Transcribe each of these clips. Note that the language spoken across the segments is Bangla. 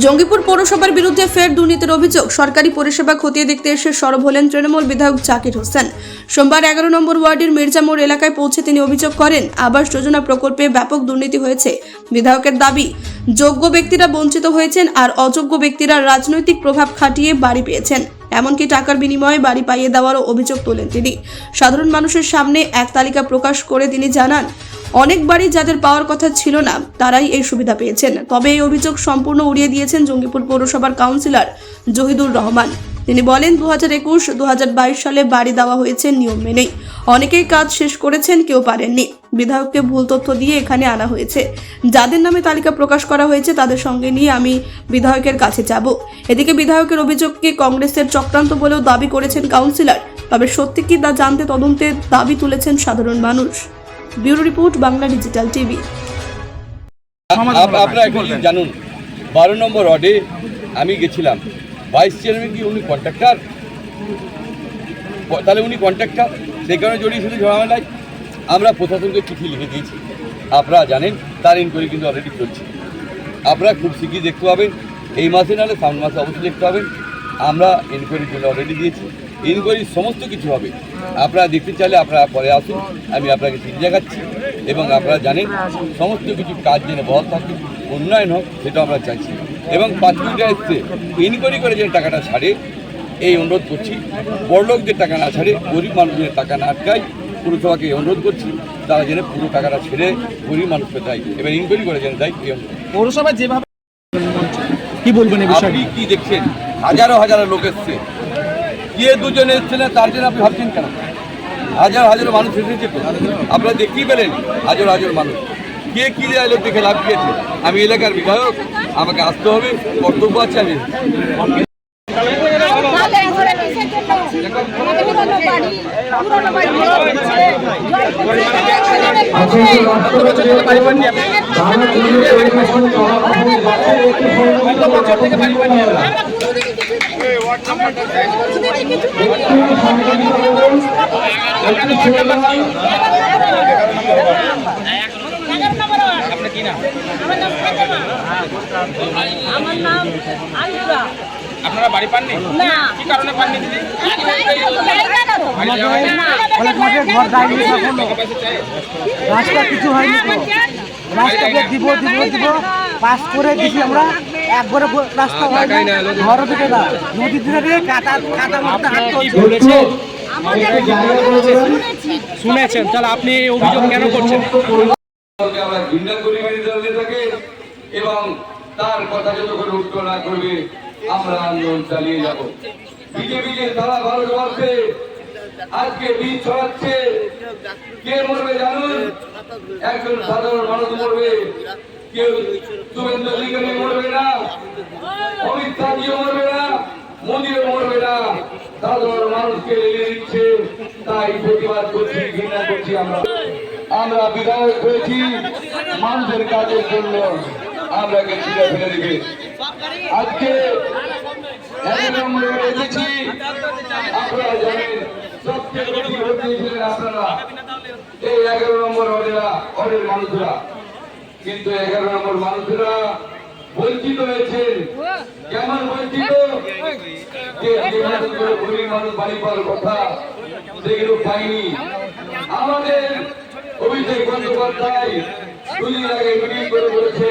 জঙ্গিপুর পৌরসভার বিরুদ্ধে ফের দুর্নীতির অভিযোগ। সরকারি পরিষেবা খতিয়ে দেখতে এসে সরব হলেন তৃণমূল বিধায়ক জাকির হোসেন। সোমবার এগারো নম্বর ওয়ার্ডের মির্জামোড় এলাকায় পৌঁছে তিনি অভিযোগ করেন, আবাস যোজনা প্রকল্পে ব্যাপক দুর্নীতি হয়েছে। বিধায়কের দাবি, যোগ্য ব্যক্তিরা বঞ্চিত হয়েছেন আর অযোগ্য ব্যক্তিরা রাজনৈতিক প্রভাব খাটিয়ে বাড়ি পেয়েছেন। এমনকি টাকার বিনিময়ে বাড়ি পাইয়ে দেওয়ারও অভিযোগ তোলেন তিনি। সাধারণ মানুষের সামনে এক তালিকা প্রকাশ করে তিনি জানান অনেক বাড়ি যাদের পাওয়ার কথা ছিল না, তারাই এই সুবিধা পেয়েছেন। তবে এই অভিযোগ সম্পূর্ণ উড়িয়ে দিয়েছেন জঙ্গিপুর পৌরসভার কাউন্সিলর জহিদুর রহমান। তিনি বলেন দু হাজার একুশ দু সালে বাড়ি দেওয়া হয়েছে, নিয়ম মেনেই। অনেকেই কাজ শেষ করেছেন, কেউ পারেননি। বিধায়ককে ভুল তথ্য দিয়ে এখানে আনা হয়েছে। যাদের নামে তালিকা প্রকাশ করা হয়েছে, তাদের সঙ্গে নিয়ে আমি বিধায়কের কাছে যাব। এদিকে বিধায়কের অভিযোগকে কংগ্রেসের চক্রান্ত বলেও দাবি করেছেন কাউন্সিলর। তবে সত্যি কি তা জানতে তদন্তের দাবি তুলেছেন সাধারণ মানুষ। Bureau report, Bangla digital TV. Up- আপনারা জানুন। বারো নম্বর ওয়ার্ডে আমি গেছিলাম। ভাইস চেয়ারম্যান কি, উনি কন্ট্রাক্টার তাহলে উনি কন্ট্রাক্টার সেই কারণে জড়িয়ে শুধু ঝামেলায় আমরা প্রশাসনকে চিঠি লিখে দিয়েছি। আপনারা জানেন, তার ইনকোয়ারি কিন্তু অলরেডি চলছে। আপনারা খুব শীঘ্রই দেখতে পাবেন। এই মাসে নাহলে সামনে মাসে অবশ্যই দেখতে পাবেন। আমরা ইনকোয়ারির জন্য অলরেডি দিয়েছি। ইনকোয়ারির সমস্ত কিছু হবে। আপনারা দেখতে চাইলে আপনারা পরে আসুন। আমি আপনাকে চিঠি দেখাচ্ছি। এবং আপনারা জানেন, সমস্ত কিছু কাজ যেন বহাল থাকে, উন্নয়ন হোক সেটা আমরা চাইছি। এবং পাঁচ মিনিটে এসছে ইনকোয়ারি করে যে টাকাটা ছাড়ে এই অনুরোধ করছি। বড়লোকদের টাকা না ছাড়ে গরিব মানুষদের টাকা না আটকায় পুরসভাকে অনুরোধ করছি তারা যেন পুরো টাকাটা ছেড়ে গরিব মানুষকে দেয় এবার ইনকোয়ারি করে যেন দেয় এই অনুরোধ পৌরসভা যেভাবে কি বলবেন আপনি কি দেখছেন? হাজারো হাজারো লোক এসছে। কে দুজন এসছে না তার জন্য আপনি ভাবছেন কেন? হাজার হাজারো মানুষ এসেছে আপনারা দেখতেই পেলেন হাজার হাজার মানুষ। কে কি লোক দেখে লাভ পেয়েছে আমি এলাকার বিধায়ক, আমাকে আসতে হবে কর্তব্য আছে, আমি তাহলে ঘরে নিচে জন্য আমাদের পুরনো বাড়ি পুরনো বাড়ি আমার নাম আলুরা। আপনারা বাড়ি পাননি? না। কি কারণে পাননি দিদি? অনেক মাঠে ঘর যায়নি রাস্তা কিছু হয়নি রাস্তা দিব দিব দিব। পাস করে দিছি আমরা। একবারে রাস্তা হয় না। ঘর দিকে না। নদী দিকে কাটা মধ্যে শুনেছেন। তাহলে আপনি অভিযোগ কেন করছেন? আমরা ঘৃণা করি বিরোধী দলে থাকে এবং তার কথা যতক্ষণ উত্তর না করবে, আমরা আন্দোলন চালিয়ে যাব। বিজেপি যে তারা ভারতবর্ষে আজকে বীজ ছড়াচ্ছে, কে মরবে জানুন? একজন সাধারণ মানুষ মরবে, কেউ শুভেন্দু অধিকারী মরবে না, অমিত শাহজিও মরবে না, মোদিও মরবে না। সাধারণ মানুষকে লেগে দিচ্ছে, তাই প্রতিবাদ করছি, ঘৃণা করছি আমরা। আমরা বিধায়ক হয়েছি, মানুষের কাজের জন্য। আমরা ছিঁড়ে ফেলে দিবে আজকে নম্বরে এসেছি। আপনারা জানেন, সবচেয়ে বেশি ভোট দিয়েছিলেন আপনারা। এই এগারো নম্বর অর্ডেরা অর্ডের মানুষরা। কিন্তু এগারো নম্বর মানুষরা বঞ্চিত হয়েছেন। কেমন বঞ্চিত? গরিব মানুষ বাড়ি পাওয়ার কথা, সেগুলো পাইনি। আমাদের অভিষেক বন্দ্যোপাধ্যায় দুদিন আগে মিটিং করে বলেছে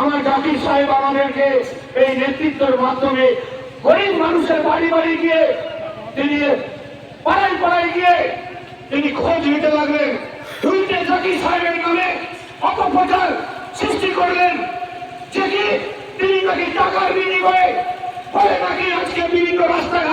আমার জাকির সাহেব আমাদেরকে এই নেতৃত্বের মাধ্যমে গরিব মানুষের বাড়ি বাড়ি গিয়ে তিনি পাড়ায় পাড়ায় গিয়ে তিনি খোঁজ নিতে লাগলেন। শুনতে জাকির সাহেবের নামে অপপ্রচার সৃষ্টি করলেন। যে কি তিনি নাকি টাকার বিনিময়ে ফলে নাকি আজকে বিভিন্ন রাস্তাঘাট